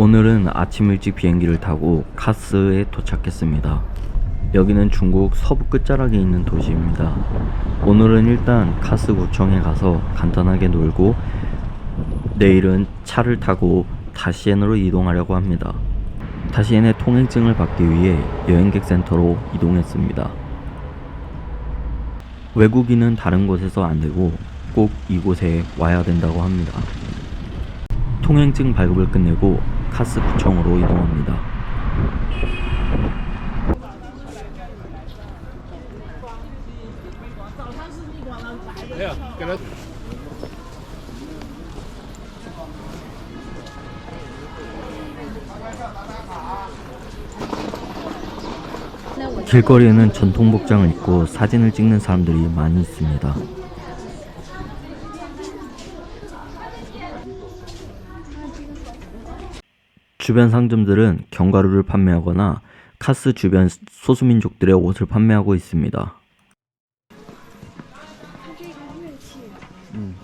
오늘은 아침 일찍 비행기를 타고 카스에 도착했습니다. 여기는 중국 서부 끝자락에 있는 도시입니다. 오늘은 일단 카스 구청에 가서 간단하게 놀고 내일은 차를 타고 다시엔으로 이동하려고 합니다. 다시엔의 통행증을 받기 위해 여행객 센터로 이동했습니다. 외국인은 다른 곳에서 안 되고 꼭 이곳에 와야 된다고 합니다. 통행증 발급을 끝내고 카스구청으로 이동합니다. 길거리에는 전통 복장을 입고 사진을 찍는 사람들이 많이 있습니다. 주변 상점들은 견과류를 판매하거나 카스 주변 소수민족들의 옷을 판매하고 있습니다. 음.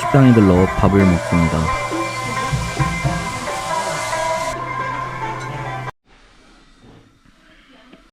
식당에 들러 밥을 먹습니다.